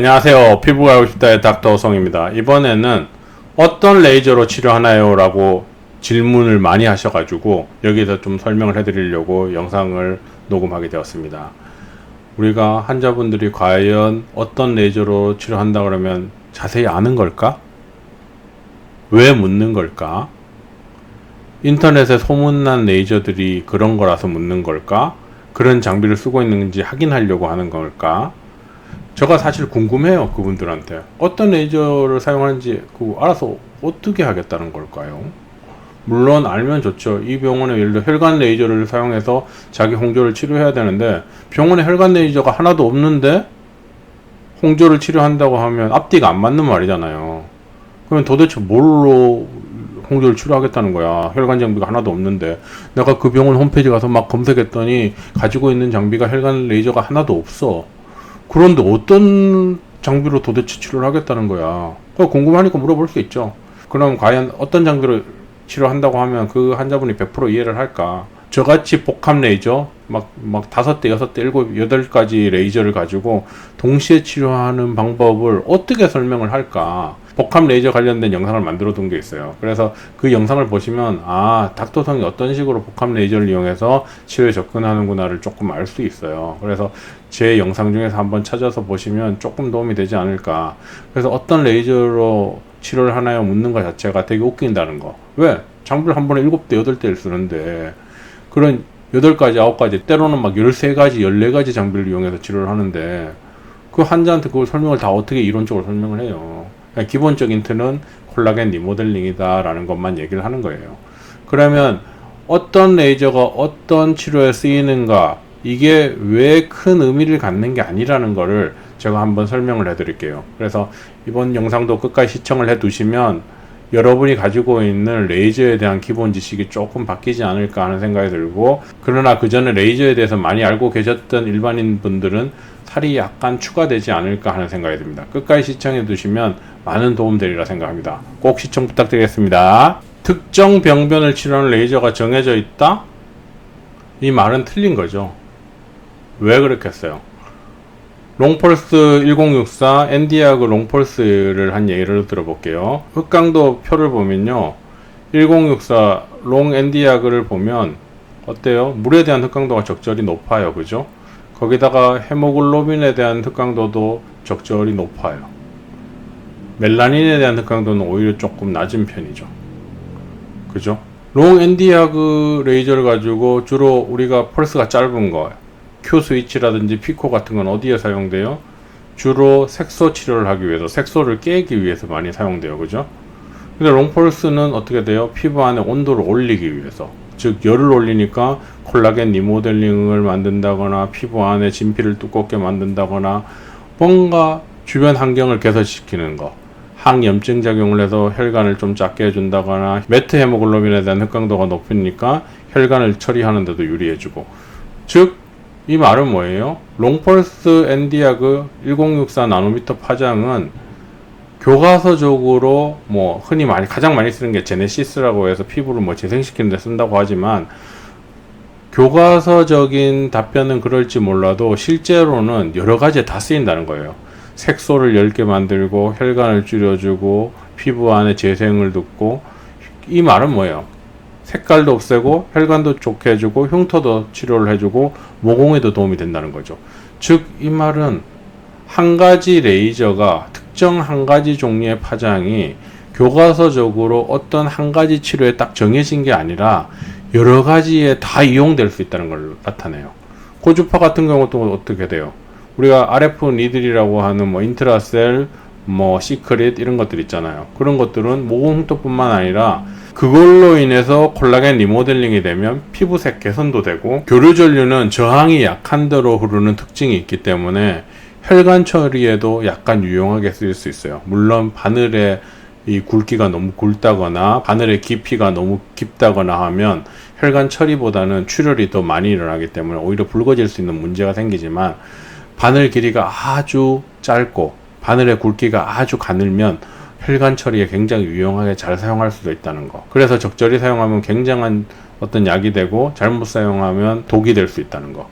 안녕하세요. 피부가 싶다의 닥터 성입니다. 이번에는 어떤 레이저로 치료하나요? 라고 질문을 많이 하셔가지고 여기서 좀 설명을 해드리려고 영상을 녹음하게 되었습니다. 우리가 환자분들이 과연 어떤 레이저로 치료한다 그러면 자세히 아는 걸까? 왜 묻는 걸까? 인터넷에 소문난 레이저들이 그런 거라서 묻는 걸까? 그런 장비를 쓰고 있는지 확인하려고 하는 걸까? 제가 사실 궁금해요 그분들한테 어떤 레이저를 사용하는지 그 알아서 어떻게 하겠다는 걸까요? 물론 알면 좋죠. 이 병원에 예를 들어 혈관 레이저를 사용해서 자기 홍조를 치료해야 되는데 병원에 혈관 레이저가 하나도 없는데 홍조를 치료한다고 하면 앞뒤가 안 맞는 말이잖아요. 그러면 도대체 뭘로 홍조를 치료하겠다는 거야. 혈관 장비가 하나도 없는데 내가 그 병원 홈페이지 가서 막 검색했더니 가지고 있는 장비가 혈관 레이저가 하나도 없어. 그런데 어떤 장비로 도대체 치료를 하겠다는 거야. 궁금하니까 물어볼 수 있죠. 그럼 과연 어떤 장비로 치료한다고 하면 그 환자분이 100% 이해를 할까? 저같이 복합 레이저, 막, 막 다섯 대, 여섯 대, 일곱, 여덟 가지 레이저를 가지고 동시에 치료하는 방법을 어떻게 설명을 할까? 복합 레이저 관련된 영상을 만들어 둔 게 있어요. 그래서 그 영상을 보시면, 아, 닥터성이 어떤 식으로 복합 레이저를 이용해서 치료에 접근하는구나를 조금 알 수 있어요. 그래서 제 영상 중에서 한번 찾아서 보시면 조금 도움이 되지 않을까. 그래서 어떤 레이저로 치료를 하나요? 묻는 것 자체가 되게 웃긴다는 거. 왜? 장비를 한 번에 일곱 대, 여덟 대를 쓰는데, 그런 여덟 가지, 아홉 가지, 때로는 막 열세 가지, 열네 가지 장비를 이용해서 치료를 하는데, 그 환자한테 그걸 설명을 다 어떻게 이론적으로 설명을 해요. 그냥 기본적인 틀은 콜라겐 리모델링이다라는 것만 얘기를 하는 거예요. 그러면 어떤 레이저가 어떤 치료에 쓰이는가, 이게 왜 큰 의미를 갖는 게 아니라는 거를 제가 한번 설명을 해 드릴게요. 그래서 이번 영상도 끝까지 시청을 해 두시면 여러분이 가지고 있는 레이저에 대한 기본 지식이 조금 바뀌지 않을까 하는 생각이 들고 그러나 그 전에 레이저에 대해서 많이 알고 계셨던 일반인 분들은 살이 약간 추가되지 않을까 하는 생각이 듭니다. 끝까지 시청해 두시면 많은 도움 되리라 생각합니다. 꼭 시청 부탁드리겠습니다. 특정 병변을 치료하는 레이저가 정해져 있다? 이 말은 틀린 거죠. 왜 그렇겠어요? 롱펄스 1064 엔디아그 롱펄스를 한 예를 들어볼게요. 흑강도 표를 보면요. 1064롱 엔디아그를 보면 어때요? 물에 대한 흑강도가 적절히 높아요. 그죠? 거기다가 헤모글로빈에 대한 흑강도도 적절히 높아요. 멜라닌에 대한 흑강도는 오히려 조금 낮은 편이죠. 그죠? 롱 엔디아그 레이저를 가지고 주로 우리가 펄스가 짧은 거 큐 스위치라든지 피코 같은 건 어디에 사용돼요? 주로 색소 치료를 하기 위해서 색소를 깨기 위해서 많이 사용돼요. 그죠? 근데 롱펄스는 어떻게 돼요? 피부 안에 온도를 올리기 위해서 즉 열을 올리니까 콜라겐 리모델링을 만든다거나 피부 안에 진피를 두껍게 만든다거나 뭔가 주변 환경을 개선시키는 거 항염증 작용을 해서 혈관을 좀 작게 해준다거나 메트 헤모글로빈에 대한 흑강도가 높으니까 혈관을 처리하는 데도 유리해주고 즉 이 말은 뭐예요? 롱펄스 엔디아그 1064 나노미터 파장은 교과서적으로 뭐 흔히 많이 가장 많이 쓰는 게 제네시스라고 해서 피부를 뭐 재생시키는 데 쓴다고 하지만 교과서적인 답변은 그럴지 몰라도 실제로는 여러 가지에 다 쓰인다는 거예요. 색소를 얇게 만들고 혈관을 줄여주고 피부 안에 재생을 돕고 이 말은 뭐예요? 색깔도 없애고 혈관도 좋게 해주고 흉터도 치료를 해주고 모공에도 도움이 된다는 거죠. 즉 이 말은 한 가지 레이저가 특정 한 가지 종류의 파장이 교과서적으로 어떤 한 가지 치료에 딱 정해진 게 아니라 여러 가지에 다 이용될 수 있다는 걸 나타내요. 고주파 같은 경우도 어떻게 돼요? 우리가 RF 니들이라고 하는 뭐 인트라셀, 뭐 시크릿 이런 것들 있잖아요. 그런 것들은 모공 흉터뿐만 아니라 그걸로 인해서 콜라겐 리모델링이 되면 피부색 개선도 되고 교류 전류는 저항이 약한 대로 흐르는 특징이 있기 때문에 혈관 처리에도 약간 유용하게 쓰일 수 있어요. 물론 바늘의 이 굵기가 너무 굵다거나 바늘의 깊이가 너무 깊다거나 하면 혈관 처리보다는 출혈이 더 많이 일어나기 때문에 오히려 붉어질 수 있는 문제가 생기지만 바늘 길이가 아주 짧고 바늘의 굵기가 아주 가늘면 혈관 처리에 굉장히 유용하게 잘 사용할 수도 있다는 거. 그래서 적절히 사용하면 굉장한 어떤 약이 되고 잘못 사용하면 독이 될 수 있다는 거.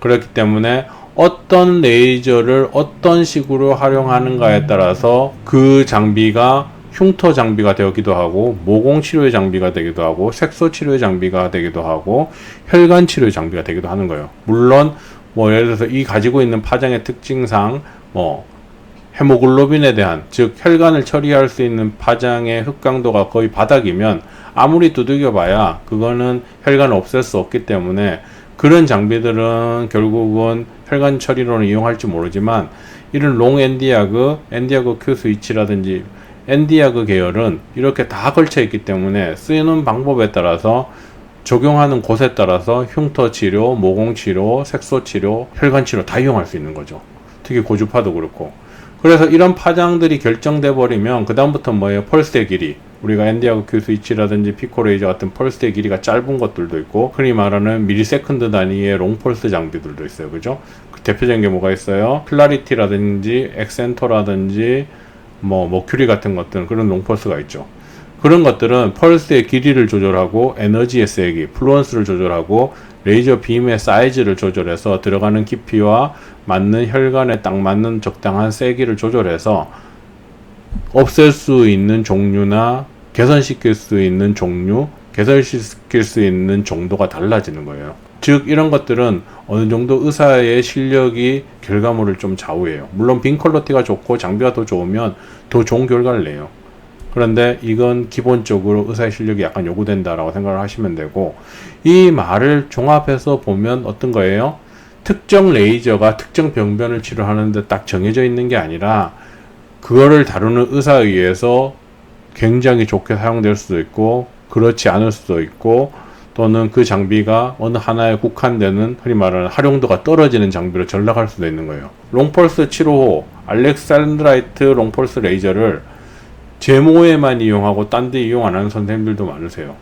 그렇기 때문에 어떤 레이저를 어떤 식으로 활용하는가에 따라서 그 장비가 흉터 장비가 되기도 하고 모공 치료의 장비가 되기도 하고 색소 치료의 장비가 되기도 하고 혈관 치료의 장비가 되기도 하는 거예요. 물론 뭐 예를 들어서 이 가지고 있는 파장의 특징상 뭐 헤모글로빈에 대한 즉 혈관을 처리할 수 있는 파장의 흑강도가 거의 바닥이면 아무리 두들겨 봐야 그거는 혈관을 없앨 수 없기 때문에 그런 장비들은 결국은 혈관 처리로는 이용할지 모르지만 이런 롱 엔디아그, 엔디아그 큐 스위치라든지 엔디아그 계열은 이렇게 다 걸쳐 있기 때문에 쓰이는 방법에 따라서 적용하는 곳에 따라서 흉터 치료, 모공 치료, 색소 치료, 혈관 치료 다 이용할 수 있는 거죠. 특히 고주파도 그렇고. 그래서 이런 파장들이 결정돼 버리면 그 다음부터 뭐예요? 펄스의 길이. 우리가 엔디아그 큐 스위치라든지 피코레이저 같은 펄스의 길이가 짧은 것들도 있고 흔히 말하는 미리세컨드 단위의 롱펄스 장비들도 있어요. 그죠? 그 대표적인 게 뭐가 있어요? 클라리티라든지 엑센터라든지 뭐 머큐리 같은 것들 그런 롱펄스가 있죠. 그런 것들은 펄스의 길이를 조절하고 에너지의 세기, 플루언스를 조절하고 레이저 빔의 사이즈를 조절해서 들어가는 깊이와 맞는 혈관에 딱 맞는 적당한 세기를 조절해서 없앨 수 있는 종류나 개선시킬 수 있는 종류, 개선시킬 수 있는 정도가 달라지는 거예요. 즉 이런 것들은 어느 정도 의사의 실력이 결과물을 좀 좌우해요. 물론 빈 퀄러티가 좋고 장비가 더 좋으면 더 좋은 결과를 내요. 그런데 이건 기본적으로 의사의 실력이 약간 요구된다라고 생각을 하시면 되고 이 말을 종합해서 보면 어떤 거예요? 특정 레이저가 특정 병변을 치료하는데 딱 정해져 있는 게 아니라 그거를 다루는 의사에 의해서 굉장히 좋게 사용될 수도 있고 그렇지 않을 수도 있고 또는 그 장비가 어느 하나에 국한되는 흔히 말하는 활용도가 떨어지는 장비로 전락할 수도 있는 거예요. 롱펄스 755 알렉산드라이트 롱펄스 레이저를 제모에만 이용하고 딴 데 이용 안 하는 선생님들도 많으세요.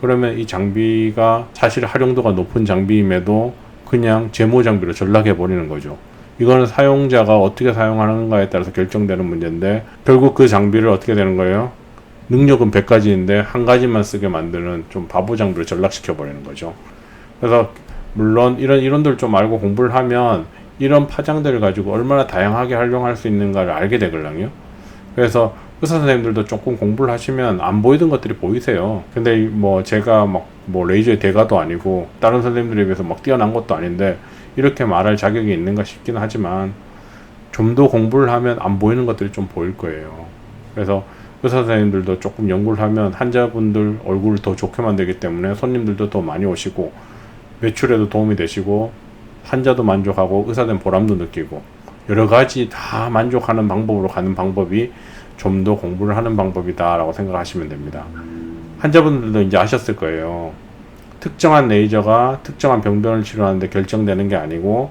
그러면 이 장비가 사실 활용도가 높은 장비임에도 그냥 제모 장비로 전락해 버리는 거죠. 이거는 사용자가 어떻게 사용하는가에 따라서 결정되는 문제인데 결국 그 장비를 어떻게 되는 거예요? 능력은 100가지인데 한 가지만 쓰게 만드는 좀 바보 장비로 전락시켜 버리는 거죠. 그래서 물론 이런 이론들 좀 알고 공부를 하면 이런 파장들을 가지고 얼마나 다양하게 활용할 수 있는가를 알게 되거든요. 그래서 의사 선생님들도 조금 공부를 하시면 안 보이던 것들이 보이세요. 근데 뭐 제가 막 뭐 레이저의 대가도 아니고 다른 선생님들에 비해서 막 뛰어난 것도 아닌데 이렇게 말할 자격이 있는가 싶긴 하지만 좀 더 공부를 하면 안 보이는 것들이 좀 보일 거예요. 그래서 의사 선생님들도 조금 연구를 하면 환자분들 얼굴을 더 좋게 만들기 때문에 손님들도 더 많이 오시고 매출에도 도움이 되시고 환자도 만족하고 의사된 보람도 느끼고 여러 가지 다 만족하는 방법으로 가는 방법이 좀 더 공부를 하는 방법이다라고 생각하시면 됩니다. 환자분들도 이제 아셨을 거예요. 특정한 레이저가 특정한 병변을 치료하는데 결정되는 게 아니고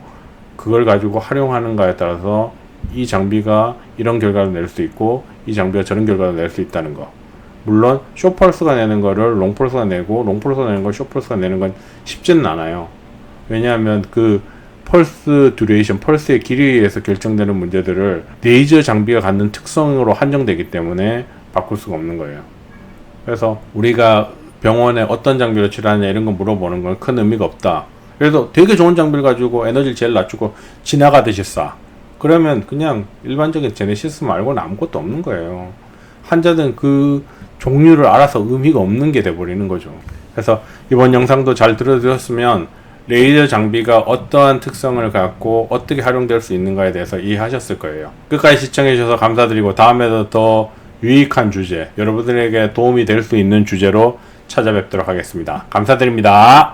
그걸 가지고 활용하는가에 따라서 이 장비가 이런 결과를 낼 수 있고 이 장비가 저런 결과를 낼 수 있다는 거. 물론 쇼펄스가 내는 거를 롱펄스가 내고 롱펄스가 내는 걸 쇼펄스가 내는 건 쉽지는 않아요. 왜냐하면 그 펄스 듀레이션, 펄스의 길이에 의해서 결정되는 문제들을 레이저 장비가 갖는 특성으로 한정되기 때문에 바꿀 수가 없는 거예요. 그래서 우리가 병원에 어떤 장비로 치료하냐 이런 거 물어보는 건 큰 의미가 없다. 그래서 되게 좋은 장비를 가지고 에너지를 제일 낮추고 지나가듯이 쏴. 그러면 그냥 일반적인 제네시스 말고는 아무것도 없는 거예요. 환자는 그 종류를 알아서 의미가 없는 게 돼버리는 거죠. 그래서 이번 영상도 잘 들어주셨으면 레이저 장비가 어떠한 특성을 갖고 어떻게 활용될 수 있는가에 대해서 이해하셨을 거예요. 끝까지 시청해주셔서 감사드리고 다음에도 더 유익한 주제, 여러분들에게 도움이 될 수 있는 주제로 찾아뵙도록 하겠습니다. 감사드립니다.